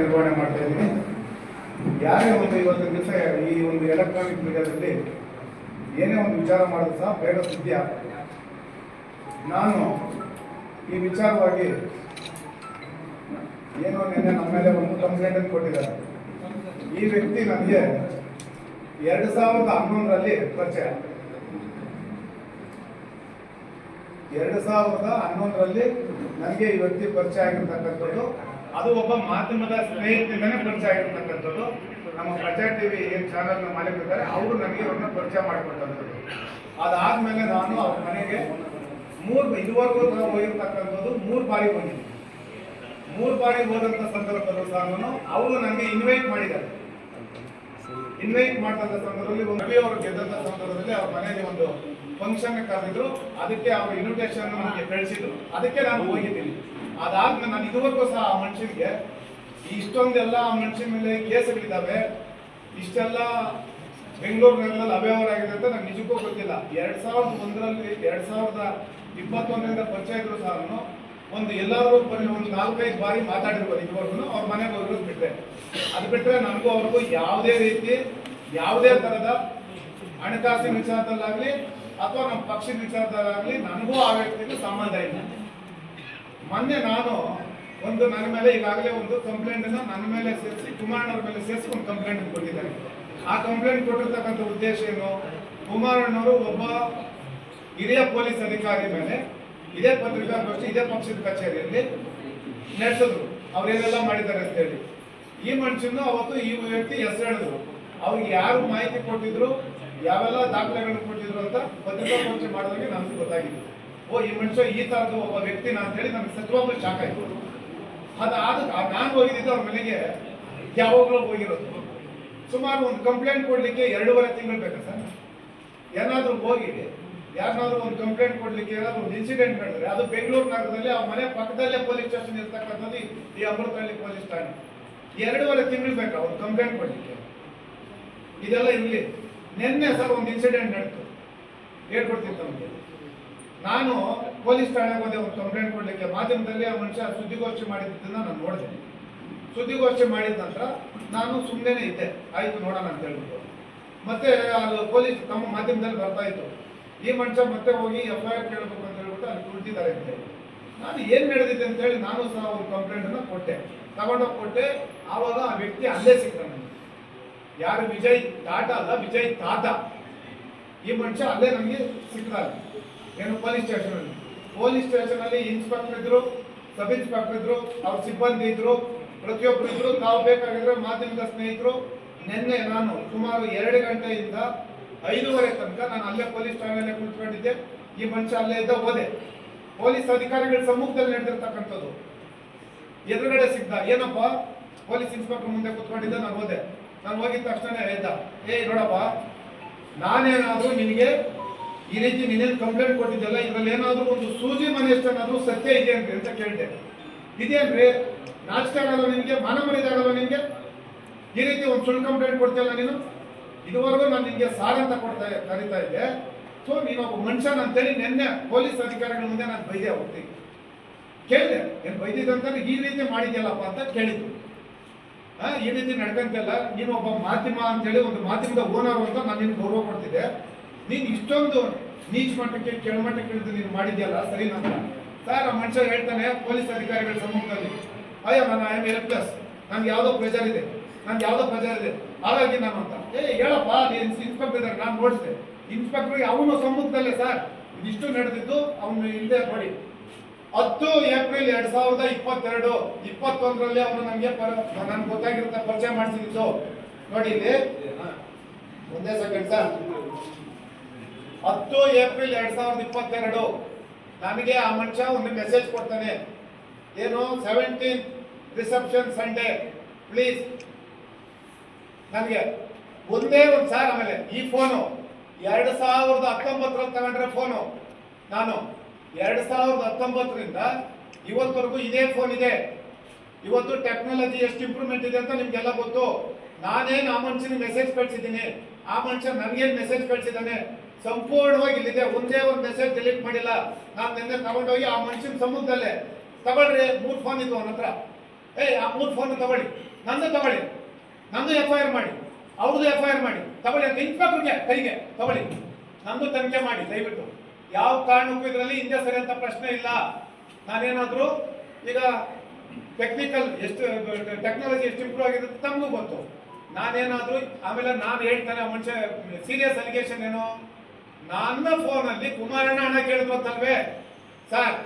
ನಿರ್ವಹಣೆ ಮಾಡ್ತಾ ಇದ್ದೀನಿ. ಯಾರೇ ಒಂದು ಇವತ್ತು ದಿವಸ ಈ ಒಂದು ಎಲೆಕ್ಟ್ರಾನಿಕ್ ಮೀಡಿಯಾದಲ್ಲಿ ಏನೇ ಒಂದು ವಿಚಾರ ಮಾಡಿದ್ರು ಸಹ ಬೇಗ ಸುದ್ದಿ ಆಗ್ತದೆ. ನಾನು ಈ ವಿಚಾರವಾಗಿ ಏನೋ ನಿನ್ನೆ ನಮ್ಮ ಮೇಲೆ ಒಂದು ಕಂಪ್ಲೇಂಟ್ ಅನ್ನು ಕೊಟ್ಟಿದ್ದಾರೆ. ಈ ವ್ಯಕ್ತಿ ನನಗೆ ಎರಡು ಸಾವಿರದ ಹನ್ನೊಂದರಲ್ಲಿ ಪರಿಚಯ. ಎರಡು ಸಾವಿರದ ಹನ್ನೊಂದರಲ್ಲಿ ನನಗೆ ಈ ವ್ಯಕ್ತಿ ಪರಿಚಯ ಆಗಿರ್ತಕ್ಕಂಥದ್ದು ಅದು ಒಬ್ಬ ಮಾಧ್ಯಮದ ಸ್ನೇಹಿತರಿಂದನೇ ಪರಿಚಯ ಆಗಿರ್ತಕ್ಕಂಥದ್ದು. ನಮ್ಮ ಪ್ರಜಾ ಟಿವಿ ಏನು ಚಾನಲ್ನ ಮಾಲೀಕರಿದ್ದಾರೆ, ಅವರು ನನಗೆ ಅವ್ರನ್ನ ಪರಿಚಯ ಮಾಡಿಕೊಟ್ಟಂಥದ್ದು ಅದಾದ್ಮೇಲೆ ನಾನು ಅವ್ರ ಮನೆಗೆ ಮೂರು ಇದುವರೆಗೂ ನಾವು ಹೋಗಿರ್ತಕ್ಕಂಥದ್ದು ಮೂರು ಬಾರಿ ಬಂದಿದ್ದೀನಿ ಮೂರು ಬಾರಿ ಹೋದಂಥ ಸಂದರ್ಭದಲ್ಲೂ ಸಹ ನಾನು ಅವರು ನನಗೆ ಇನ್ವೈಟ್ ಮಾಡಿದ್ದಾರೆ. ಇನ್ವೈಟ್ ಮಾಡಿದಂಥ ಸಂದರ್ಭದಲ್ಲಿ ಒಂದು ಅವರು ಗೆದ್ದಂಥ ಸಂದರ್ಭದಲ್ಲಿ ಅವ್ರ ಮನೆಯಲ್ಲಿ ಒಂದು ಫಂಕ್ಷನ್ ಕರೆದಿದ್ರು. ಅದಕ್ಕೆ ಅವ್ರ ಇನ್ವಿಟೇಷನ್ ನನಗೆ ಕಳಿಸಿದ್ರು. ಅದಕ್ಕೆ ನಾನು ಹೋಗಿದ್ದೀನಿ. ಅದಾದ್ಮೇಲೆ ನಾನು ಇದುವರೆಗೂ ಸಹ ಆ ಮನುಷ್ಯನಿಗೆ ಇಷ್ಟೊಂದೆಲ್ಲ ಆ ಮನುಷ್ಯನ ಮೇಲೆ ಕೇಸ್ಗಳಿದ್ದಾವೆ, ಇಷ್ಟೆಲ್ಲ ಬೆಂಗಳೂರಿನಲ್ಲಿ ಅವ್ಯವಹಾರ ಆಗಿದೆ ಅಂತ ನಂಗೆ ನಿಜಕ್ಕೂ ಗೊತ್ತಿಲ್ಲ. ಎರಡ್ ಸಾವಿರದ ಒಂದರಲ್ಲಿ, ಎರಡ್ ಸಾವಿರದ ಇಪ್ಪತ್ತೊಂದರಿಂದ ಪರಿಚಯ ಇದ್ರು ಸಹ ಒಂದು ಎಲ್ಲರೂ ಬರೀ ಒಂದು ನಾಲ್ಕೈದು ಬಾರಿ ಮಾತಾಡಿರ್ಬೋದು ಇದುವರೆಗೂ ಅವ್ರ ಮನೆಗೆ ಹೋಗಿರೋದು ಬಿಟ್ಟರೆ ಅದು ಬಿಟ್ಟರೆ ನನಗೂ ಅವ್ರಿಗೂ ಯಾವುದೇ ರೀತಿ, ಯಾವುದೇ ಥರದ ಹಣಕಾಸಿನ ವಿಚಾರದಲ್ಲಾಗಲಿ ಅಥವಾ ನಮ್ಮ ಪಕ್ಷದ ವಿಚಾರದಲ್ಲಾಗಲಿ ನನಗೂ ಆ ವ್ಯಕ್ತಿಗೂ ಸಂಬಂಧ ಇಲ್ಲ. ಮೊನ್ನೆ ನಾನು ಒಂದು ನನ್ನ ಮೇಲೆ ಈಗಾಗಲೇ ಒಂದು ಕಂಪ್ಲೇಂಟ್ ಅನ್ನ ನನ್ನ ಮೇಲೆ ಸೇರಿಸಿ ಕುಮಾರಣ್ಣವ್ರ ಮೇಲೆ ಸೇರಿಸಿ ಒಂದು ಕಂಪ್ಲೇಂಟ್ ಕೊಟ್ಟಿದ್ದಾರೆ. ಆ ಕಂಪ್ಲೇಂಟ್ ಕೊಟ್ಟಿರ್ತಕ್ಕಂಥ ಉದ್ದೇಶ ಏನು? ಕುಮಾರಣ್ಣವರು ಒಬ್ಬ ಹಿರಿಯ ಪೊಲೀಸ್ ಅಧಿಕಾರಿ ಮೇಲೆ ಇದೇ ಪತ್ರಿಕಾಗೋಷ್ಠಿ, ಇದೇ ಪಕ್ಷದ ಕಚೇರಿಯಲ್ಲಿ ನಡೆಸಿದ್ರು. ಅವ್ರೇನೆಲ್ಲ ಮಾಡಿದ್ದಾರೆ ಅಂತ ಹೇಳಿ. ಈ ಮನುಷ್ಯನು ಅವತ್ತು ಈ ವ್ಯಕ್ತಿ ಹೆಸರು ಹೇಳಿದ್ರು. ಅವ್ರಿಗೆ ಯಾರು ಮಾಹಿತಿ ಕೊಟ್ಟಿದ್ರು? ಯಾವೆಲ್ಲ ದಾಖಲೆಗಳನ್ನು ಕೊಟ್ಟಿದ್ರು ಅಂತ ಪತ್ರಿಕಾಗೋಷ್ಠಿ ಮಾಡೋದಕ್ಕೆ ನಮ್ಗೆ ಗೊತ್ತಾಗಿತ್ತು ಓ, ಈ ಮನುಷ್ಯ ಈ ತರದ ಒಬ್ಬ ವ್ಯಕ್ತಿನ ಅಂತೇಳಿ ನಮ್ಗೆ ಸತ್ವಾಗ್ಲೂ ಆಯ್ತು. ಅದಾದ ನಾನು ಹೋಗಿದ್ದು ಅವ್ರ ಮನೆಗೆ ಯಾವಾಗಲೂ ಹೋಗಿರೋದು. ಸುಮಾರು ಒಂದು ಕಂಪ್ಲೇಂಟ್ ಕೊಡಲಿಕ್ಕೆ ಎರಡೂವರೆ ತಿಂಗಳು ಬೇಕಾ ಸರ್? ಏನಾದರೂ ಹೋಗಿ ಯಾರನ್ನಾದ್ರೂ ಒಂದು ಕಂಪ್ಲೇಂಟ್ ಕೊಡಲಿಕ್ಕೆ ಏನಾದರೂ ಒಂದು ಇನ್ಸಿಡೆಂಟ್ ನಡೆದ್ರೆ ಅದು ಬೆಂಗಳೂರು ನಗರದಲ್ಲಿ ಆ ಮನೆ ಪಕ್ಕದಲ್ಲೇ ಪೊಲೀಸ್ ಸ್ಟೇಷನ್ ಇರ್ತಕ್ಕಂಥದ್ದು ಈ- ಅಮೃತಹಳ್ಳಿ ಪೊಲೀಸ್ ಠಾಣೆ. ಎರಡೂವರೆ ತಿಂಗಳು ಬೇಕಾ ಒಂದು ಕಂಪ್ಲೇಂಟ್ ಕೊಡಲಿಕ್ಕೆ? ಇದೆಲ್ಲ ಇರಲಿ. ನಿನ್ನೆ ಸರ್ ಒಂದು ಇನ್ಸಿಡೆಂಟ್ ನಡೀತು. ಹೇಳ್ಕೊಡ್ತೀನಿ ತಮಗೆ. ನಾನು ಪೊಲೀಸ್ ಠಾಣೆಗೆ ಹೋದೆ ಒಂದು ಕಂಪ್ಲೇಂಟ್ ಕೊಡಲಿಕ್ಕೆ ಮಾಧ್ಯಮದಲ್ಲಿ ಆ ಮನುಷ್ಯ ಸುದ್ದಿಗೋಷ್ಠಿ ಮಾಡಿದ್ದನ್ನು ನಾನು ನೋಡಿದೆ. ಸುದ್ದಿಗೋಷ್ಠಿ ಮಾಡಿದ ನಂತರ ನಾನು ಸುಮ್ಮನೆ ಇದ್ದೆ. ಆಯ್ತು ನೋಡೋಣ ಅಂತ ಹೇಳ್ಬಿಟ್ಟು. ಮತ್ತೆ ಅದು ಪೊಲೀಸ್ ತಮ್ಮ ಮಾಧ್ಯಮದಲ್ಲಿ ಬರ್ತಾ ಇತ್ತು. ಈ ಮನುಷ್ಯ ಮತ್ತೆ ಹೋಗಿ ಎಫ್ ಐ ಆರ್ ಕೇಳಬೇಕು ಅಂತ ಹೇಳ್ಬಿಟ್ಟು ಅಲ್ಲಿ ಕುಳಿತಿದ್ದಾರೆ ಅಂತ ಹೇಳಿ. ನಾನು ಏನು ನಡೆದಿದೆ ಅಂತ ಹೇಳಿ ನಾನು ಸಹ ಒಂದು ಕಂಪ್ಲೇಂಟ್ ಅನ್ನ ಕೊಟ್ಟೆ. ತಗೊಂಡೋಗಿ ಕೊಟ್ಟೆ. ಆವಾಗ ಆ ವ್ಯಕ್ತಿ ಅಲ್ಲೇ ಸಿಗ್ತಾನೆ ಯಾರು ವಿಜಯ್ ತಾಟ ಅಲ್ಲ, ವಿಜಯ್ ತಾತ. ಈ ಮನುಷ್ಯ ಅಲ್ಲೇ ನನಗೆ ಸಿಕ್ಕಿದ್ದಾರೆ ಏನು ಪೊಲೀಸ್ ಸ್ಟೇಷನ್ ಅಲ್ಲಿ? ಪೊಲೀಸ್ ಸ್ಟೇಷನ್ ಅಲ್ಲಿ ಇನ್ಸ್ಪೆಕ್ಟರ್ ಇದ್ರು, ಸಬ್ ಇನ್ಸ್ಪೆಕ್ಟರ್ ಇದ್ರು, ಅವ್ರ ಸಿಬ್ಬಂದಿ ಇದ್ರು ಪ್ರತಿಯೊಬ್ಬರು ಇದ್ರು ತಾವು ಬೇಕಾಗಿದ್ರೆ ಮಾಧ್ಯಮದ ಸ್ನೇಹಿತರು, ನಿನ್ನೆ ನಾನು ಸುಮಾರು ಎರಡು ಗಂಟೆಯಿಂದ ಐದೂವರೆ ತನಕ ನಾನು ಅಲ್ಲೇ ಪೊಲೀಸ್ ಠಾಣೆಯಲ್ಲೇ ಕುಳಿತುಕೊಂಡಿದ್ದೆ. ಈ ಮನುಷ್ಯ ಅಲ್ಲೇ ಇದ್ದ ಹೋದೆ. ಪೊಲೀಸ್ ಅಧಿಕಾರಿಗಳ ಸಮ್ಮುಖದಲ್ಲಿ ನಡೆದಿರ್ತಕ್ಕಂಥದ್ದು. ಎದುರುಗಡೆ ಸಿಗ್ದ, ಏನಪ್ಪ? ಪೊಲೀಸ್ ಇನ್ಸ್ಪೆಕ್ಟರ್ ಮುಂದೆ ಕುತ್ಕೊಂಡಿದ್ದೆ, ನಾನು ಹೋದೆ. ನಾನು ಹೋಗಿದ ತಕ್ಷಣ ಎದ್ದ ಏ ನೋಡಪ್ಪ, ನಾನೇನಾದರೂ ನಿನಗೆ ಈ ರೀತಿ ನೀನೇನು ಕಂಪ್ಲೇಂಟ್ ಕೊಟ್ಟಿದ್ದಲ್ಲ, ಇದರಲ್ಲಿ ಏನಾದರೂ ಒಂದು ಸೂಜಿ ಮನೆಯಷ್ಟನ್ನಾದರೂ ಸತ್ಯ ಇದೆ ಅಂತ ಕೇಳಿದೆ. ಇದೇನ್ರಿ? ರಾಜಕಾರಣ ಆಗಲ್ಲ ನಿನಗೆ ಮಾನ ಮರ್ಯಾದೆ ನಿನಗೆ ಈ ರೀತಿ ಒಂದು ಸುಳ್ಳು ಕಂಪ್ಲೇಂಟ್ ಕೊಡ್ತಿಯಲ್ಲ ನೀನು? ಇದುವರೆಗೂ ನಾನು ನಿನಗೆ ಸಾರ್ ಅಂತ ಕೊಡ್ತಾ ಕರಿತಾ ಇದ್ದೆ. ಸೊ ನೀನು ಒಬ್ಬ ಮನುಷ್ಯನ ಅಂತೇಳಿ ನಿನ್ನೆ ಪೊಲೀಸ್ ಅಧಿಕಾರಿಗಳ ಮುಂದೆ ನಾನು ಬೈದೆ ಹೋಗ್ತೀನಿ. ಕೇಳಿದೆ, ಏನು ಬೈದಿದ್ದಂತ ಈ ರೀತಿ ಮಾಡಿದ್ಯಲ್ಲಪ್ಪ ಅಂತ ಕೇಳಿದ್ರು ಈ ರೀತಿ ನಡ್ಕಂತೆಲ್ಲ, ನೀನು ಒಬ್ಬ ಮಾಧ್ಯಮ ಅಂತೇಳಿ ಒಂದು ಮಾಧ್ಯಮದ ಓನರ್ ಅಂತ ನಾನು ನಿನ್ಗೆ ಗೌರವ ಕೊಡ್ತಿದ್ದೆ. ನೀನು ಇಷ್ಟೊಂದು ನೀಚ್ ಮಟ್ಟಕ್ಕೆ ಕೆಳಮಟ್ಟಕ್ಕೆ ಇಳಿದು ನೀನು ಮಾಡಿದ್ಯಲ್ಲ, ಸರಿ ನಂತರ ಸರ್, ಆ ಮನುಷ್ಯ ಹೇಳ್ತಾನೆ, ಪೊಲೀಸ್ ಅಧಿಕಾರಿಗಳ ಸಮ್ಮುಖದಲ್ಲಿ ಅಯ್ಯೋ ನಾನು ಐ ಎಂ ಎಲ್ ಪ್ಲಸ್ ನನ್ಗೆ ಯಾವುದೋ ಪ್ರೆಜರ್ ಇದೆ ನನ್ಗೆ ಯಾವುದೋ ಪ್ರೆಜರ್ ಇದೆ. ಹಾಗಾಗಿ ನಾನು ಅಂತ. ಏ, ಹೇಳಪ್ಪ, ನೀನು ಇನ್ಸ್ಪೆಕ್ಟರ್ ಇದ್ದಾರೆ ನಾನು ನೋಡಿಸಿದೆ. ಇನ್ಸ್ಪೆಕ್ಟರ್ ಅವನು ಸಮ್ಮುಖದಲ್ಲೇ ಸರ್. ಇದಿಷ್ಟು ನಡೆದಿದ್ದು, ಅವನು ಇಲ್ಲದೆ ನೋಡಿ ಹತ್ತು ಏಪ್ರಿಲ್ ಎರಡ್ ಸಾವಿರದ ಇಪ್ಪತ್ತೆರಡು, ಇಪ್ಪತ್ತೊಂದರಲ್ಲಿ ಅವನು ನನಗೆ ನನ್ಗೆ ಗೊತ್ತಾಗಿರುತ್ತೆ, ಪರಿಚಯ ಮಾಡಿಸಿದ್ದು ನೋಡಿ ಇಲ್ಲಿ. ಒಂದೇ ಸೆಕೆಂಡ್ ಸರ್. ಹತ್ತು ಏಪ್ರಿಲ್ ಎರಡ್ ಸಾವಿರದ ಇಪ್ಪತ್ತೆರಡು. ನನಗೆ ಆ ಮನುಷ್ಯ ಒಂದು ಮೆಸೇಜ್ ಕೊಡ್ತಾನೆ. ಏನು? ಸೆವೆಂಟೀನ್ ರಿಸೆಪ್ಷನ್ ಸಂಡೇ ಪ್ಲೀಸ್ ನನಗೆ ಒಂದೇ ಒಂದು ಸಾರ್ ಆಮೇಲೆ ಈ ಫೋನು ಎರಡು ಸಾವಿರದ ಹತ್ತೊಂಬತ್ತರಲ್ಲಿ ತಗೊಂಡ್ರೆ ಫೋನು ನಾನು ಎರಡು ಸಾವಿರದ ಹತ್ತೊಂಬತ್ತರಿಂದ ಇವತ್ತವರೆಗೂ ಇದೇ ಫೋನ್ ಇದೆ. ಇವತ್ತು ಟೆಕ್ನಾಲಜಿ ಎಷ್ಟು ಇಂಪ್ರೂವ್ಮೆಂಟ್ ಇದೆ ಅಂತ ನಿಮ್ಗೆಲ್ಲ ಗೊತ್ತು. ನಾನೇನು ಆ ಮನುಷ್ಯನಿಗೆ ಮೆಸೇಜ್ ಕಳ್ಸಿದ್ದೀನಿ. ಆ ಮನುಷ್ಯ ನನಗೇನು ಮೆಸೇಜ್ ಕಳ್ಸಿದ್ದಾನೆ? ಸಂಪೂರ್ಣವಾಗಿ ಇಲ್ಲಿದೆ. ಒಂದೇ ಒಂದು ಮೆಸೇಜ್ ಡಿಲೀಟ್ ಮಾಡಿಲ್ಲ. ನಾನು ನಿನ್ನೆ ತಗೊಂಡೋಗಿ ಆ ಮನುಷ್ಯನ ಸಮ್ಮುಖದಲ್ಲೇ ತಗೊಳ್ರಿ, ಮೂರು ಫೋನ್ ಇದ್ವು ಅವನ ಹತ್ರ ಏಯ್, ಆ ಮೂರು ಫೋನ್ ತಗೊಳ್ಳಿ. ನಂದು ತಗೊಳ್ಳಿ. ನಂದು ಎಫ್ ಐ ಆರ್ ಮಾಡಿ. ಅವ್ರದ್ದು ಎಫ್ ಐ ಆರ್ ಮಾಡಿ. ತಗೊಳ್ಳಿ ಅಂತ ಇನ್ಸ್ಪೆಕ್ಟರ್ಗೆ ಕೈಗೆ. ತಗೊಳ್ಳಿ. ನಂದು ತನಿಖೆ ಮಾಡಿ, ದಯವಿಟ್ಟು. ಯಾವ ಕಾರಣಕ್ಕೂ ಇದರಲ್ಲಿ ಹಿಂದೆ ಸರಿ ಅಂತ ಪ್ರಶ್ನೆ ಇಲ್ಲ. ನಾನೇನಾದರೂ ಈಗ ಟೆಕ್ನಿಕಲ್ ಎಷ್ಟು ಟೆಕ್ನಾಲಜಿ ಎಷ್ಟು ಇಂಪ್ರೂವ್ ಆಗಿದೆ ತಮಗೂ ಗೊತ್ತು. ನಾನೇನಾದರೂ, ಆಮೇಲೆ ನಾನು ಹೇಳ್ತಾನೆ ಆ ಮನುಷ್ಯ ಸೀರಿಯಸ್ ಅಲಿಗೇಷನ್ ಏನು? ನನ್ನ ಫೋನಲ್ಲಿ ಕುಮಾರಣ್ಣ ಹಣ ಕೇಳ್ಕೊತಲ್ವೇ? ಸರ್,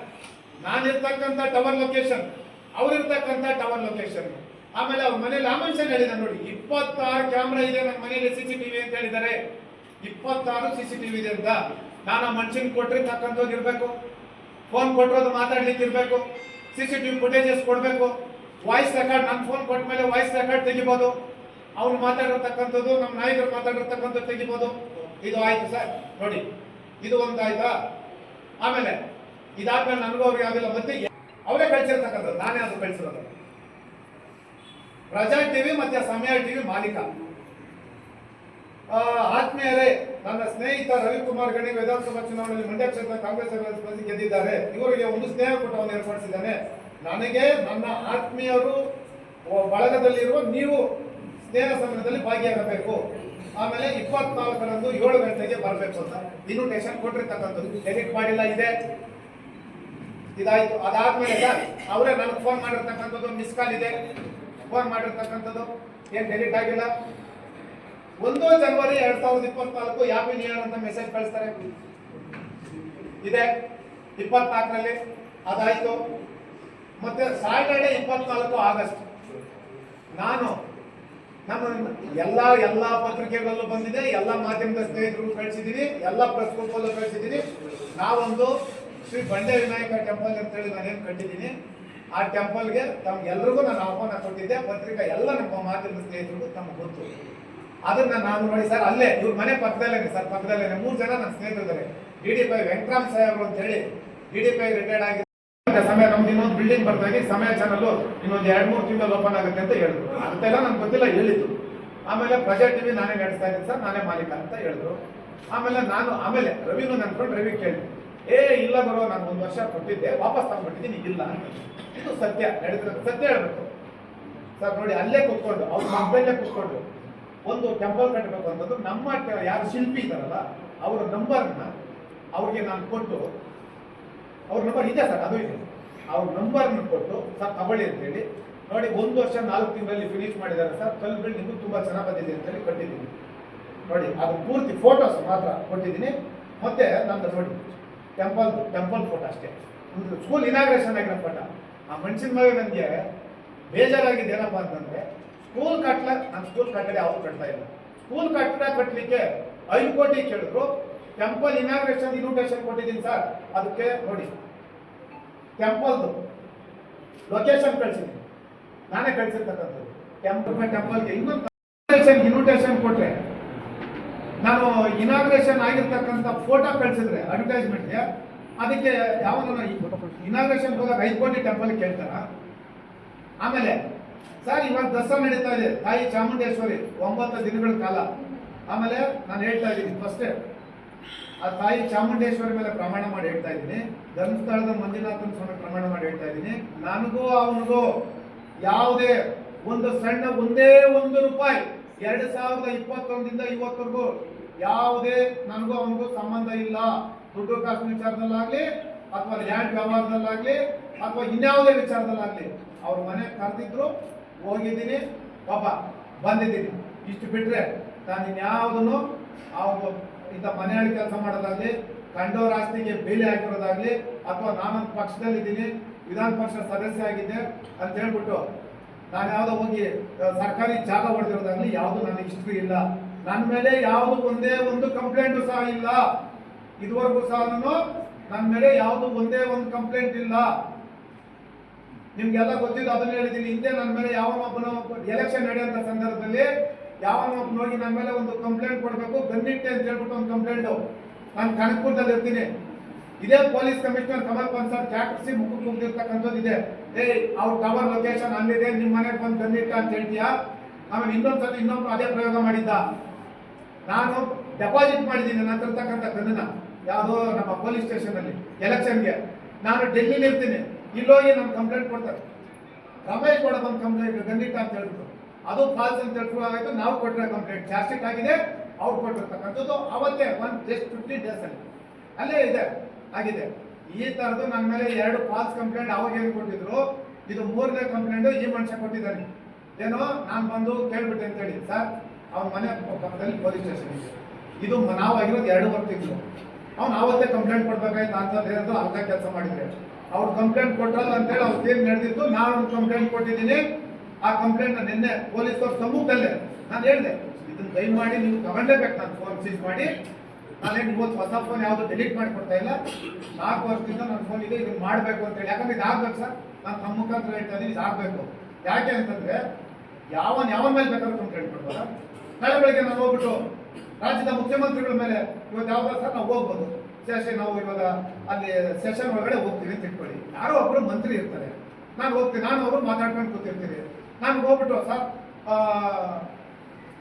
ನಾನಿರ್ತಕ್ಕಂಥ ಟವರ್ ಲೊಕೇಶನ್ ಅವ್ರಿರ್ತಕ್ಕಂಥ ಟವರ್ ಲೊಕೇಶನ್ ಆಮೇಲೆ ಅವ್ರ ಮನೇಲಿ ಆಮಂಶ ಹೇಳಿದ ನೋಡಿ. ಇಪ್ಪತ್ತಾರು ಕ್ಯಾಮ್ರಾ ಇದೆ ನನ್ನ ಮನೇಲಿ ಸಿ ಸಿ ಟಿವಿ ಅಂತ ಹೇಳಿದ್ದಾರೆ ಇಪ್ಪತ್ತಾರು ಸಿ ಸಿ ಟಿವಿ ಇದೆ ಅಂತ. ನಾನು ಆ ಮನುಷ್ಯನ್ ಕೊಟ್ರೆ ತಕ್ಕಂಥದ್ದು ಫೋನ್ ಕೊಟ್ಟರು ಮಾತಾಡ್ಲಿಕ್ಕೆ ಇರಬೇಕು. ಸಿ ಸಿ ಟಿವಿ ಫುಟೇಜಸ್ ಕೊಡಬೇಕು. ವಾಯ್ಸ್ ರೆಕಾರ್ಡ್ ನನ್ನ ಫೋನ್ ಕೊಟ್ಟ ಮೇಲೆ ವಾಯ್ಸ್ ರೆಕಾರ್ಡ್ ತೆಗಿಬೋದು. ಅವ್ನು ಮಾತಾಡಿರ್ತಕ್ಕಂಥದ್ದು ನಮ್ಮ ನಾಯಕರು ಮಾತಾಡಿರ್ತಕ್ಕಂಥದ್ದು ತೆಗಿಬೋದು. ಇದು ಆಯ್ತು ಸರ್. ನೋಡಿ, ಇದು ಒಂದು ಆಯ್ತಾ? ಆಮೇಲೆ, ಇದಾದ್ಮೇಲೆ ನನಗೂ ಅವ್ರಿಗೆ ಆಗಿಲ್ಲ ಮತ್ತೆ ಅವರೇ ಕಳಿಸಿರ್ತಕ್ಕಂಥದ್ದು, ನಾನೇ ಅದು ಕಳಿಸಿರೋದು. ಪ್ರಜಾ ಟಿವಿ ಮತ್ತೆ ಸಮಯ ಟಿವಿ ಮಾಲೀಕ. ಆತ್ಮೀಯರೇ, ನನ್ನ ಸ್ನೇಹಿತ ರವಿಕುಮಾರ್ ಗಣಿ ವಿಧಾನಸಭಾ ಚುನಾವಣೆಯಲ್ಲಿ ಮಂಡ್ಯ ಕ್ಷೇತ್ರ ಕಾಂಗ್ರೆಸ್ ಅಭ್ಯರ್ಥಿ ಗೆದ್ದಿದ್ದಾರೆ. ಇವರಿಗೆ ಒಂದು ಸ್ನೇಹ ಕೂಟವನ್ನು ಏರ್ಪಡಿಸಿದ್ದಾನೆ. ನನಗೆ ನನ್ನ ಆತ್ಮೀಯರು ಬಳಗದಲ್ಲಿರುವ ನೀವು ಸ್ನೇಹ ಸಮಯದಲ್ಲಿ ಭಾಗಿಯಾಗಬೇಕು. ಆಮೇಲೆ ಇಪ್ಪತ್ನಾಲ್ಕರಂದು ಏಳು ಗಂಟೆಗೆ ಬರಬೇಕು ಅಂತ. ಇನ್ವಿಟೇಷನ್ ಕೊಟ್ಟಿರ್ತಕ್ಕಂಥದ್ದು ಎಡಿಟ್ ಮಾಡಿಲ್ಲ, ಇದೆ. ಇದಾಯ್ತು. ಅದಾದ್ಮೇಲೆ ಅವರೇ ನನಗೆ ಫೋನ್ ಮಾಡಿರ್ತಕ್ಕಂಥದ್ದು ಮಿಸ್ ಕಾಲ್ ಇದೆ. ಫೋನ್ ಮಾಡಿರ್ತಕ್ಕಂಥದ್ದು, ಏನ್ ಡೆಲಿಟ್ ಆಗಿಲ್ಲ. ಒಂದು ಜನವರಿ ಎರಡ್ ಸಾವಿರದ ಇಪ್ಪತ್ನಾಲ್ಕು ಯಾವ ಅಂತ ಮೆಸೇಜ್ ಕಳಿಸ್ತಾರೆ. ಇದೆ. ಇಪ್ಪತ್ನಾಲ್ಕರಲ್ಲಿ ಅದಾಯ್ತು. ಮತ್ತೆ ಸಾಟರ್ಡೆ ಇಪ್ಪತ್ನಾಲ್ಕು ಆಗಸ್ಟ್ ನಾನು ನಾನು ಎಲ್ಲ ಎಲ್ಲ ಪತ್ರಿಕೆಗಳಲ್ಲೂ ಬಂದಿದೆ. ಎಲ್ಲ ಮಾಧ್ಯಮದ ಸ್ನೇಹಿತರು ಕಳಿಸಿದ್ದೀನಿ ಎಲ್ಲ ಪ್ರೆಸ್ ಗ್ರೂಪಲ್ಲೂ ಕಳಿಸಿದ್ದೀನಿ ನಾವೊಂದು ಶ್ರೀ ಬಂಡೆ ವಿನಾಯಕ ಟೆಂಪಲ್ ಅಂತೇಳಿ ನಾನೇನು ಕಂಡಿದ್ದೀನಿ. ಆ ಟೆಂಪಲ್ಗೆ ತಮ್ಗೆಲ್ರಿಗೂ ನಾನು ಆಹ್ವಾನ ಕೊಟ್ಟಿದ್ದೆ. ಪತ್ರಿಕೆ ಎಲ್ಲ ನಮ್ಮ ಮಾಧ್ಯಮದ ಸ್ನೇಹಿತರಿಗೂ ತಮ್ಗೆ ಗೊತ್ತು. ಅದನ್ನ ನಾನು ನೋಡಿ ಸರ್, ಅಲ್ಲೇ ಇವ್ರ ಮನೆ ಪಕ್ಕದಲ್ಲೇ ಸರ್ ಪಕ್ಕದಲ್ಲೇ ಮೂರು ಜನ ನನ್ನ ಸ್ನೇಹಿತರಿದ್ದಾರೆ. ಡಿ ಡಿ ಪೈ ವೆಂಕಟರಾಮ್ ಸಾಹೇಬ್ರು ಅಂತ ಹೇಳಿ. ಡಿ ಡಿ ಪೈ ರಿಟೈರ್ಡ್ ಆಗಿ ಸಮಯ ನಮ್ದು ಇನ್ನೊಂದು ಬಿಲ್ಡಿಂಗ್ ಬರ್ತಾ ಇದೆ ಸಮಯ ಚಾನಲ್ ಇನ್ನೊಂದು ಎರಡ್ ಮೂರು ತಿಂಗಳು ಓಪನ್ ಆಗುತ್ತೆ ಅಂತ ಹೇಳಿದ್ರು. ಅಂತೆಲ್ಲ ನನ್ಗೆ ಗೊತ್ತಿಲ್ಲ ಹೇಳಿದ್ದು ಆಮೇಲೆ ಪ್ರಜಾ ಟಿವಿ ನಾನೇ ನಡೆಸ್ತಾ ಇದ್ದೀನಿ ಸರ್, ನಾನೇ ಮಾಲೀಕ ಅಂತ ಹೇಳಿದ್ರು. ಆಮೇಲೆ ನಾನು, ಆಮೇಲೆ ರವಿನು ನನ್ಕೊಂಡು ರವಿ ಕೇಳಿದೆ ಏ, ಇಲ್ಲ ಬರೋ ನಾನು ಒಂದು ವರ್ಷ ಕೊಟ್ಟಿದ್ದೆ, ವಾಪಸ್ ತಗೊಂಡ್ಬಿಟ್ಟಿದ್ದೀನಿ, ಇಲ್ಲ ಇದು ಸತ್ಯ, ನಡೆದ್ರೆ ಸತ್ಯ ಹೇಳ್ಬೇಕು. ಸರ್, ನೋಡಿ, ಅಲ್ಲೇ ಕುತ್ಕೊಂಡು, ಅವ್ರ ಮೊಬೈಲೇ ಕೂತ್ಕೊಂಡು, ಒಂದು ಟೆಂಪಲ್ ಕಟ್ಟಬೇಕು ಅನ್ನೋದು ನಮ್ಮ ಯಾರು ಶಿಲ್ಪಿ ಇದ್ದಾರಲ್ಲ, ಅವರ ನಂಬರ್ನ ಅವ್ರಿಗೆ ನಾನು ಕೊಟ್ಟು ಅವ್ರ ನಂಬರ್ ಇದೆ ಸರ್, ಅದು ಇದೆ. ಅವ್ರ ನಂಬರ್ನ ಕೊಟ್ಟು, ಸರ್, ತಗೊಳ್ಳಿ ಅಂತೇಳಿ. ನೋಡಿ, ಒಂದು ವರ್ಷ ನಾಲ್ಕು ತಿಂಗಳಲ್ಲಿ ಫಿನಿಶ್ ಮಾಡಿದ್ದಾರೆ ಸರ್ ಕಲ್ ಬಿಲ್ಡಿಂಗ್ ತುಂಬಾ ಚೆನ್ನಾಗಿ ಬಂದಿದೆ ಅಂತೇಳಿ ಕೊಟ್ಟಿದ್ದೀನಿ. ನೋಡಿ, ಅದು ಪೂರ್ತಿ ಫೋಟೋಸ್ ಮಾತ್ರ ಕೊಟ್ಟಿದ್ದೀನಿ. ಮತ್ತೆ ನಂದು ನೋಡಿ ಟೆಂಪಲ್ ಟೆಂಪಲ್ ಫೋಟೋ ಅಷ್ಟೇ. ಸ್ಕೂಲ್ ಇನಾಗ್ರೇಷನ್ ಆಗಿರೋ ಫೋಟೋ ಆ ಮನುಷ್ಯನ ಮೇಲೆ ನನಗೆ ಬೇಜಾರಾಗಿದೆ, ಏನಪ್ಪ ಅಂತಂದ್ರೆ ಸ್ಕೂಲ್ ಕಟ್ಟಲ ನಾನು ಸ್ಕೂಲ್ ಕಟ್ಟಡ ಅವ್ರು ಕಟ್ತಾ ಇಲ್ಲ. ಸ್ಕೂಲ್ ಕಟ್ಟಡ ಕಟ್ಟಲಿಕ್ಕೆ ಐದು ಕೋಟಿ ಕೇಳಿದ್ರು. ಟೆಂಪಲ್ ಇನಾಗ್ರೇಷನ್ ಇನ್ವಿಟೇಷನ್ ಕೊಟ್ಟಿದ್ದೀನಿ ಸರ್ ಅದಕ್ಕೆ ನೋಡಿ. ಟೆಂಪಲ್ದು ಲೊಕೇಶನ್ ಕಳಿಸಿದ್ದೀನಿ. ನಾನೇ ಕಳಿಸಿರ್ತಕ್ಕಂಥದ್ದು. ಟೆಂಪಲ್ ಟೆಂಪಲ್ಗೆ ಇನ್ನೊಂದು ಇನ್ವಿಟೇಷನ್ ಕೊಟ್ಟರೆ ನಾನು ಇನಾಗ್ರೇಷನ್ ಆಗಿರ್ತಕ್ಕಂಥ ಫೋಟೋ ಕಳಿಸಿದ್ರೆ ಅಡ್ವರ್ಟೈಸ್ಮೆಂಟ್ಗೆ ಅದಕ್ಕೆ ಯಾವ ಇನಾಗ್ರೇಷನ್ ಹೋದಾಗ ಐದು ಕೋಟಿ ಟೆಂಪಲ್ ಕೇಳ್ತಾರ. ಆಮೇಲೆ ಸರ್ ಇವಾಗ ದಸರಾ ನಡೀತಾ ಇದೆ. ತಾಯಿ ಚಾಮುಂಡೇಶ್ವರಿ, ಒಂಬತ್ತು ದಿನಗಳ ಕಾಲ. ಆಮೇಲೆ ನಾನು ಹೇಳ್ತಾ ಇದ್ದೀನಿ ಫಸ್ಟ್ ಆ ತಾಯಿ ಚಾಮುಂಡೇಶ್ವರಿ ಮೇಲೆ ಪ್ರಮಾಣ ಮಾಡಿ ಹೇಳ್ತಾ ಇದ್ದೀನಿ. ಧರ್ಮಸ್ಥಳದ ಮಂಜುನಾಥನ ಸ್ವಾಮಿ ಪ್ರಮಾಣ ಮಾಡಿ ಹೇಳ್ತಾ ಇದ್ದೀನಿ. ನನಗೂ ಅವನಿಗೂ ಯಾವುದೇ ಒಂದು ಸಣ್ಣ ಒಂದೇ ಒಂದು ರೂಪಾಯಿ ಎರಡು ಸಾವಿರದ ಇಪ್ಪತ್ತೊಂದಿಂದ ಇವತ್ತರೆಗೂ ಯಾವುದೇ ನನಗೂ ಅವನಿಗೂ ಸಂಬಂಧ ಇಲ್ಲ. ದುಡ್ಡು ಕಾಸು ವಿಚಾರದಲ್ಲಾಗ್ಲಿ ಅಥವಾ ಲ್ಯಾಂಡ್ ವ್ಯವಹಾರದಲ್ಲಾಗ್ಲಿ ಅಥವಾ ಇನ್ಯಾವುದೇ ವಿಚಾರದಲ್ಲಾಗ್ಲಿ ಅವ್ರ ಮನೆ ಕರೆದಿದ್ರು ಹೋಗಿದ್ದೀನಿ. ಪಾಪ ಬಂದಿದ್ದೀನಿ. ಇಷ್ಟು ಬಿಟ್ರೆ ನಾನು ಇನ್ಯಾವುದನ್ನು ಅವ್ರು ಇಂಥ ಮನೆಯಲ್ಲಿ ಕೆಲಸ ಮಾಡೋದಾಗ್ಲಿ ಕಂಡೋರ ಆಸ್ತಿಗೆ ಬೇಲಿ ಹಾಕಿರೋದಾಗ್ಲಿ, ಅಥವಾ ನಾನೊಂದು ಪಕ್ಷದಲ್ಲಿದ್ದೀನಿ, ವಿಧಾನ ಪರಿಷತ್ ಸದಸ್ಯ ಆಗಿದ್ದೆ ಅಂತ ಹೇಳ್ಬಿಟ್ಟು ನಾನು ಯಾವುದೋ ಹೋಗಿ ಸರ್ಕಾರಿ ಜಾಗ ಹೊಡೆದಿರೋದಾಗಲಿ ಯಾವುದು ನನ್ನ ಹಿಸ್ಟ್ರಿ ಇಲ್ಲ. ನನ್ನ ಮೇಲೆ ಯಾವುದು ಒಂದೇ ಒಂದು ಕಂಪ್ಲೇಂಟು ಸಹ ಇಲ್ಲ. ಇದುವರೆಗೂ ಸಹ ನಾನು ನನ್ನ ಮೇಲೆ ಯಾವುದು ಒಂದೇ ಒಂದು ಕಂಪ್ಲೇಂಟ್ ಇಲ್ಲ. ನಿಮ್ಗೆಲ್ಲ ಗೊತ್ತಿದ್ದು ಅದನ್ನ ಹೇಳಿದ್ದೀನಿ. ಹಿಂದೆ ನನ್ನ ಮೇಲೆ ಯಾವ ಎಲೆಕ್ಷನ್ ನಡೆಯುವಂತ ಸಂದರ್ಭದಲ್ಲಿ ಯಾವ ಒಬ್ಬ ಹೋಗಿ ನನ್ನ ಮೇಲೆ ಒಂದು ಕಂಪ್ಲೇಂಟ್ ಕೊಡಬೇಕು, ಬಂದಿಟ್ಟೆ ಅಂತ ಹೇಳ್ಬಿಟ್ಟು ಒಂದು ಕಂಪ್ಲೇಂಟ್ ನಾನು ಕನಕಪುರದಲ್ಲಿ ಇರ್ತೀನಿ ಇದೇ ಪೊಲೀಸ್ ಕಮಿಷನರ್ ಕಮಲ್ ಪನ್ಸರ್ ಚಾಟರ್ಸಿ ಮುಖಕ್ಕೆ ಮುಗ್ದಿರ್ತಕ್ಕಂಥದ್ದು ಇದೆ. ಏಯ್, ಅವ್ರ ಟವರ್ ಲೊಕೇಶನ್ ಅಲ್ಲಿದೆ ನಿಮ್ಮ ಮನೆಗೆ ಬಂದು ಬಂದಿಟ್ಟ ಅಂತ ಹೇಳ್ತೀಯಾ? ಆಮೇಲೆ ಇನ್ನೊಂದ್ಸಲ ಇನ್ನೊಬ್ರು ಅದೇ ಪ್ರಯೋಗ ಮಾಡಿದ್ದ. ನಾನು ಡೆಪಾಸಿಟ್ ಮಾಡಿದ್ದೀನಿ ನನ್ನ ತರ್ತಕ್ಕಂಥ ಇರ್ತಕ್ಕಂಥ ಯಾವುದೋ ನಮ್ಮ ಪೊಲೀಸ್ ಸ್ಟೇಷನ್ ಅಲ್ಲಿ ಎಲೆಕ್ಷನ್ಗೆ ನಾನು ಡೆಲ್ಲಿಲಿ ಇರ್ತೀನಿ ಇಲ್ಲೋಗಿ ನಾನು ಕಂಪ್ಲೇಂಟ್ ಕೊಡ್ತಾರೆ. ರಮೇಶ್ ಕೂಡ ಬಂದು ಕಂಪ್ಲೇಂಟ್ ಗಂಡಿಟ್ಟ ಅಂತ ಹೇಳ್ಬಿಟ್ಟು. ಅದು ಫಾಲ್ಸ್ ಅಂತ ಆಯ್ತು ನಾವು ಕೊಟ್ಟಿರೋ ಕಂಪ್ಲೇಂಟ್ ಚಾರ್ಜ್ ಆಗಿದೆ, ಅವ್ರು ಕೊಟ್ಟಿರ್ತಕ್ಕಂಥದ್ದು ಅವತ್ತೇ ಒನ್ ಜಸ್ಟ್ ಫಿಫ್ಟೀನ್ ಡೇಸ್ ಅಲ್ಲಿ. ಅಲ್ಲೇ ಇದೆ, ಆಗಿದೆ. ಈ ಥರದ್ದು ನನ್ನ ಮೇಲೆ ಎರಡು ಫಾಲ್ಸ್ ಕಂಪ್ಲೇಂಟ್ ಅವಾಗ ಏನು ಕೊಟ್ಟಿದ್ರು, ಇದು ಮೂರನೇ ಕಂಪ್ಲೇಂಟು ಈ ಮನುಷ್ಯ ಕೊಟ್ಟಿದ್ದಾನೆ. ಏನೋ ನಾನು ಬಂದು ಕೇಳ್ಬಿಟ್ಟೆ ಅಂತ ಹೇಳಿ. ಸರ್, ಅವ್ನ ಮನೆ ಪಕ್ಕದಲ್ಲಿ ಪೊಲೀಸ್ ಸ್ಟೇಷನ್ ಇದೆ. ಇದು ನಾವಾಗಿರೋದು ಎರಡು ಬರ್ತಿದ್ರು ಅವ್ನು ಅವತ್ತೇ ಕಂಪ್ಲೇಂಟ್ ಕೊಡ್ಬೇಕಾಯ್ತು ಅಂತ ಹೇಳಿದ್ರು ಅರ್ಧ ಕೆಲಸ ಮಾಡಿದ್ರೆ ಅವ್ರು ಕಂಪ್ಲೇಂಟ್ ಕೊಟ್ಟಲ್ಲ ಅಂತೇಳಿ ಅವ್ರು ಏನು ನಡೆದಿತ್ತು ನಾನು ಕಂಪ್ಲೇಂಟ್ ಕೊಟ್ಟಿದ್ದೀನಿ. ಆ ಕಂಪ್ಲೇಂಟ್ ನಿನ್ನೆ ಪೊಲೀಸ್ ಅವ್ರ ಸಮ್ಮುಖದಲ್ಲೇ ನಾನು ಹೇಳಿದೆ ಇದನ್ನ ದಯಮಾಡಿ ನೀವು ತಗೊಂಡೇಬೇಕು, ನಾನು ಫೋನ್ ಸೀಸ್ ಮಾಡಿ. ನಾನೇನು ಇವತ್ತು ಹೊಸ ಫೋನ್ ಯಾವುದು ಡಿಲೀಟ್ ಮಾಡಿ ಕೊಡ್ತಾ ಇಲ್ಲ. ನಾಲ್ಕು ವರ್ಷದಿಂದ ನನ್ನ ಫೋನ್ ಇದೆ ಇದನ್ನ ಮಾಡಬೇಕು ಅಂತ ಹೇಳಿ. ಯಾಕಂದ್ರೆ ಇದಾಗಬೇಕು ಸರ್. ನಾನು ತಮ್ಮ ಮುಖಾಂತರ ಹೇಳ್ತಾ ಇದ್ದೀನಿ ಇದಾಗಬೇಕು ಯಾಕೆ ಅಂತಂದ್ರೆ, ಯಾವನ್ ಯಾವನ ಮೇಲೆ ಬೇಕಾದ್ರೂ ಕಂಪ್ಲೇಂಟ್ ಕೊಡ್ಬೋದ? ನಾಳೆ ಬೆಳಗ್ಗೆ ನಾನು ಹೋಗ್ಬಿಟ್ಟು ರಾಜ್ಯದ ಮುಖ್ಯಮಂತ್ರಿಗಳ ಮೇಲೆ ಇವತ್ತು ಯಾವ್ದಾರು ಸರ್, ನಾವು ಹೋಗ್ಬೋದು. ಸೆಷನ್ ನಾವು ಇವಾಗ ಅಲ್ಲಿ ಸೆಷನ್ ಒಳಗಡೆ ಹೋಗ್ತೀವಿ ಅಂತ ಇಟ್ಕೊಳ್ಳಿ. ಯಾರೋ ಒಬ್ಬರು ಮಂತ್ರಿ ಇರ್ತಾರೆ. ನಾನು ಹೋಗ್ತೀನಿ, ನಾನು ಅವರು ಮಾತಾಡ್ಕೊಂಡು ಕೂತಿರ್ತೀನಿ. ನಾನು ಹೋಗ್ಬಿಟ್ಟು ಸರ್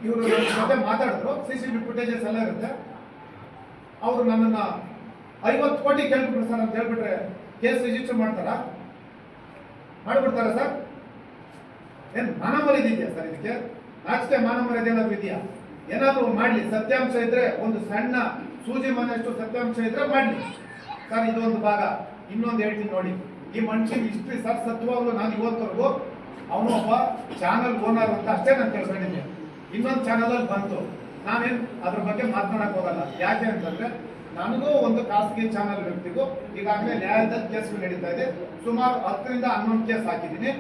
ಇವರು ಜೊತೆ ಮಾತಾಡಿದ್ರು ಸಿ ಸಿ ಫುಟೇಜಸ್ ಎಲ್ಲ ಇರುತ್ತೆ. ಅವರು ನನ್ನನ್ನು ಐವತ್ತು ಕೋಟಿ ಕೇಳ್ಬಿಟ್ರು ಸರ್ ಅಂತ ಹೇಳ್ಬಿಟ್ರೆ ಕೇಸ್ ರಿಜಿಸ್ಟರ್ ಮಾಡ್ತಾರಾ? ಮಾಡ್ಬಿಡ್ತಾರಾ ಸರ್? ಏನು ಮಾನ ಮರ್ಯಾದೆ ಇದೆಯಾ ಸರ್ ಇದಕ್ಕೆ? ಅಷ್ಟೇ ಮಾನ ಮರ್ಯಾದೆ ಏನಾದ್ರು ಇದೆಯಾ? ಏನಾದರೂ ಮಾಡ್ಲಿ, ಸತ್ಯಾಂಶ ಇದ್ರೆ ಒಂದು ಸಣ್ಣ ಸೂಜಿ ಮನೆಯಷ್ಟು ಸತ್ಯಾಂಶ ಇದ್ರೆ ಮಾಡ್ಲಿ. ಸರ್, ಇದೊಂದು ಭಾಗ. ಇನ್ನೊಂದು ಹೇಳ್ತೀನಿ ನೋಡಿ. ಈ ಮನುಷ್ಯನ ಹಿಸ್ಟ್ರಿ ಸರ್ ಸತ್ವಾಗ್ಲು ನಾನು ಇವತ್ತವರೆಗೂ ಅವನು ಒಬ್ಬ ಚಾನಲ್ ಓನರ್ ಅಂತ ಅಷ್ಟೇ ನಾನು ತಿಳ್ಕೊಂಡಿದ್ದೆ ಇನ್ನೊಂದು ಚಾನಲಲ್ಲಿ ಬಂತು. ನಾನೇನು ಅದ್ರ ಬಗ್ಗೆ ಮಾತನಾಡಕ್ ಹೋಗಲ್ಲ. ಯಾಕೆ ಅಂತಂದ್ರೆ ನನಗೂ ಒಂದು ಖಾಸಗಿ ಚಾನಲ್ ವ್ಯಕ್ತಿಗೂ ಈಗಾಗಲೇ ನ್ಯಾಯದ ಕೇಸ್ಗಳು ನಡೀತಾ ಇದೆ. ಸುಮಾರು ಹತ್ತರಿಂದ ಹನ್ನೊಂದು ಕೇಸ್ ಹಾಕಿದ್ದೀನಿ.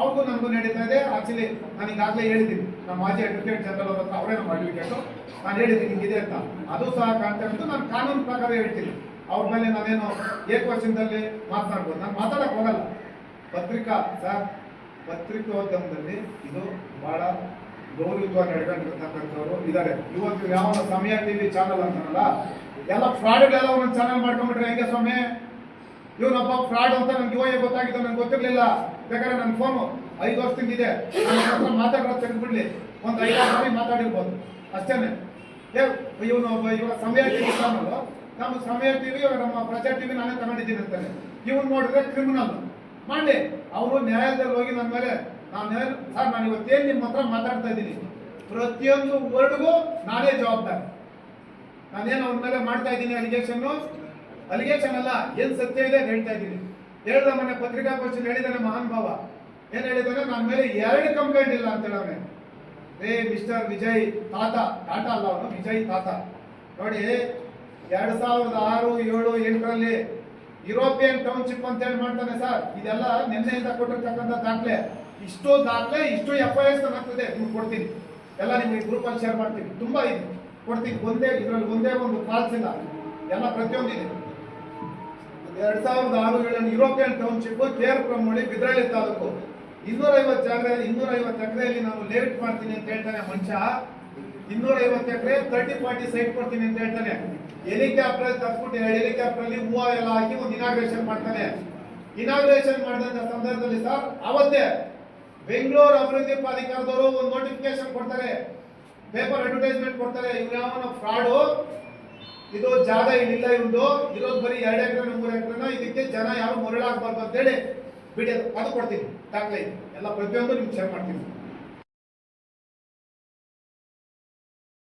ಅವ್ರಿಗೂ ನನಗೂ ನಡೀತಾ ಇದೆ. ಆಕ್ಚುಲಿ ನಾನು ಈಗಾಗಲೇ ಹೇಳಿದ್ದೀನಿ. ನಮ್ಮ ಮಾಜಿ ಅಡ್ವೊಕೇಟ್ ಜನರಲ್ ಅವ್ರ ಹತ್ರ ಅವರೇ ಅಡ್ವೊಕೇಟು ನಾನು ಹೇಳಿದ್ದೀನಿ ಹಿಂಗಿದೆ ಅಂತ. ಅದು ಸಹ ಕಾಣ್ತಾ ನಾನು ಕಾನೂನು ಪ್ರಕಾರ ಹೇಳ್ತೀನಿ. ಅವ್ರ ಮೇಲೆ ನಾನೇನು ಏಕವಚನದಲ್ಲಿ ಮಾತನಾಡ್ಬೋದು. ನಾನು ಮಾತಾಡಕ್ಕೆ ಹೋಗಲ್ಲ. ಪತ್ರಿಕಾ, ಸರ್. ಪತ್ರಿಕೋದ್ಯಮದಲ್ಲಿ ಇದು ಬಹಳ ಗೌರವವಾಗಿ ನಡ್ಕೊಂಡಿರ್ತಕ್ಕಂಥವ್ರು ಇದ್ದಾರೆ. ಇವತ್ತು ಯಾವ ಸಮಯ ಟಿವಿ ಚಾನಲ್ ಅಂತಾರಲ್ಲ ಎಲ್ಲ ಫ್ರಾಡ್ಗಳೆಲ್ಲ ಒಂದು ಚಾನಲ್ ಮಾಡ್ಕೊಂಡ್ಬಿಟ್ರೆ ಹೆಂಗೆ ಸ್ವಾಮಿ? ಇವನಪ್ಪ ಫ್ರಾಡ್ ಅಂತ ನನ್ಗೆ ಇವಾಗ ಗೊತ್ತಾಗಿದ್ದು ನನಗೆ ಗೊತ್ತಿರ್ಲಿಲ್ಲ. ಬೇಕಾದ್ರೆ ನನ್ನ ಫೋನು ಐದು ವರ್ಷದಿಂದ ಇದೆ. ಮಾತಾಡೋದು ತೆಗೆದ್ಬಿಡ್ಲಿ. ಒಂದು ಐದಾರು ಸಾರಿ ಮಾತಾಡಿರ್ಬೋದು. ಅಷ್ಟೇನೆ. ಇವನು ಒಬ್ಬ ಇವಾಗ ಸಮಯ ಟಿವಿ ಚಾನಲ್ ನಮ್ಮ ಸಮಯ ಟಿವಿ, ನಮ್ಮ ಪ್ರಜಾ ಟಿವಿ ನಾನೇ ತಗೊಂಡಿದ್ದೀನಿ ಅಂತಾನೆ. ಇವನು ನೋಡಿದ್ರೆ ಕ್ರಿಮಿನಲ್ ಮಾಡ್ಲಿ. ಅವರು ನ್ಯಾಯಾಲಯದಲ್ಲಿ ಹೋಗಿ ನನ್ನ ಮೇಲೆ ನಾನು ಸರ್, ನಾನು ಇವತ್ತೇನು ನಿಮ್ಮ ಹತ್ರ ಮಾತಾಡ್ತಾ ಇದ್ದೀನಿ. ಪ್ರತಿಯೊಂದು ವರ್ಡ್ಗೂ ನಾನೇ ಜವಾಬ್ದಾರಿ. ನಾನೇನು ಅವ್ರ ಮೇಲೆ ಮಾಡ್ತಾ ಇದ್ದೀನಿ ಅಲಿಗೇಷನ್ ಅಲಿಗೇಷನ್ ಅಲ್ಲ, ಏನು ಸತ್ಯ ಇದೆ ಅಂತ ಹೇಳ್ತಾ ಇದ್ದೀನಿ. ಹೇಳಿದ ಮೊನ್ನೆ ಪತ್ರಿಕಾಗೋಷ್ಠಿ ಹೇಳಿದಾನೆ ಮಹಾನ್ ಭಾವ ಏನ್ ಹೇಳಿದಾನೆ ನನ್ನ ಮೇಲೆ ಎರಡು ಕಂಪ್ಲೇಂಟ್ ಇಲ್ಲ ಅಂತ ಹೇಳೋನೆ ಏ, ಮಿಸ್ಟರ್ ವಿಜಯ್ ತಾತ, ಟಾಟಾ ಅಲ್ಲ ಅವನು, ವಿಜಯ್ ತಾತ. ನೋಡಿ, ಎರಡು ಸಾವಿರದ ಆರು, ಏಳು, ಎಂಟರಲ್ಲಿ ಯುರೋಪಿಯನ್ ಟೌನ್ಶಿಪ್ ಅಂತ ಹೇಳಿ ಮಾಡ್ತಾನೆ ಸರ್ ಇದೆಲ್ಲ ನಿನ್ನೆಯಿಂದ ಕೊಟ್ಟಿರ್ತಕ್ಕಂಥ ದಾಖಲೆ. ಇಷ್ಟು ದಾಖಲೆ, ಇಷ್ಟು ಎಫ್ ಐ ಎಸ್ ಆಗ್ತದೆ. ನಿಮ್ಗೆ ಕೊಡ್ತೀನಿ. ಎಲ್ಲ ನಿಮಗೆ ಗ್ರೂಪಲ್ಲಿ ಶೇರ್ ಮಾಡ್ತೀನಿ. ತುಂಬಾ ಇದೆ. ಕೊಡ್ತೀನಿ. ಒಂದೇ, ಇದ್ರಲ್ಲಿ ಒಂದೇ ಒಂದು ಫಾಲ್ಸ್ ಇಲ್ಲ. ಎಲ್ಲ ಪ್ರತಿಯೊಂದು ಇದೆ. ಎರಡ್ ಸಾವಿರದ ಆರು ಏಳಲ್ಲಿ ಯುರೋಪಿಯನ್ ಟೌನ್ಶಿಪ್ ಕೇರ್ ಪ್ರಮೋಳಿ ಬಿದ್ರಳ್ಳಿ ತಾಲೂಕು. ಇನ್ನೂರೈವತ್ತು ಜಾಗ ಇನ್ನೂರ ಐವತ್ತು ಎಕರೆಯಲ್ಲಿ ನಾನು ಲೇಔಟ್ ಮಾಡ್ತೀನಿ ಅಂತ ಹೇಳ್ತಾನೆ ಮನುಷ್ಯ. ಇನ್ನೂರೈವತ್ತು ಎಕರೆ ತರ್ಟಿ ಫಾರ್ಟಿ ಸೈಟ್ ಕೊಡ್ತೀನಿ ಅಂತ ಹೇಳ್ತಾನೆ. ಹೆಲಿಕಾಪ್ಟರ್ ತರ್ಸ್ಬಿಟ್ಟು ಅಲ್ಲಿ ಮೂವರೆಲ್ಲ ಹಾಕಿ ಒಂದು ಇನಾಗ್ರೇಷನ್ ಮಾಡ್ತಾನೆ. ಇನಾಗ್ರೇಷನ್ ಮಾಡಿದಂತ ಸಂದರ್ಭದಲ್ಲಿ ಸರ್, ಅವತ್ತೇ ಬೆಂಗಳೂರು ಅಭಿವೃದ್ಧಿ ಪ್ರಾಧಿಕಾರದವರು ಒಂದು ನೋಟಿಫಿಕೇಶನ್ ಕೊಡ್ತಾರೆ. ಪೇಪರ್ ಅಡ್ವರ್ಟೈಸ್ಮೆಂಟ್ ಕೊಡ್ತಾರೆ. ಇವ್ರು ಯಾವನ ಫ್ರಾಡು ಇದು ಜಾಗ ಇಲ್ಲಿಲ್ಲ ಇವ್ದು ಇರೋದು ಬರೀ ಎರಡು ಎಕರೆ ಮೂರು ಎಕರೆನ, ಇದಕ್ಕೆ ಜನ ಯಾರು ಮರಳಾಗಬಾರ್ದು ಅಂತೇಳಿ ಬಿಡಿ ಅದು ಕೊಡ್ತೀನಿ. ದಾಖಲೆ ಎಲ್ಲ ಪ್ರತಿಯೊಂದು ನಿಮ್ಗೆ ಶೇರ್ ಮಾಡ್ತೀನಿ.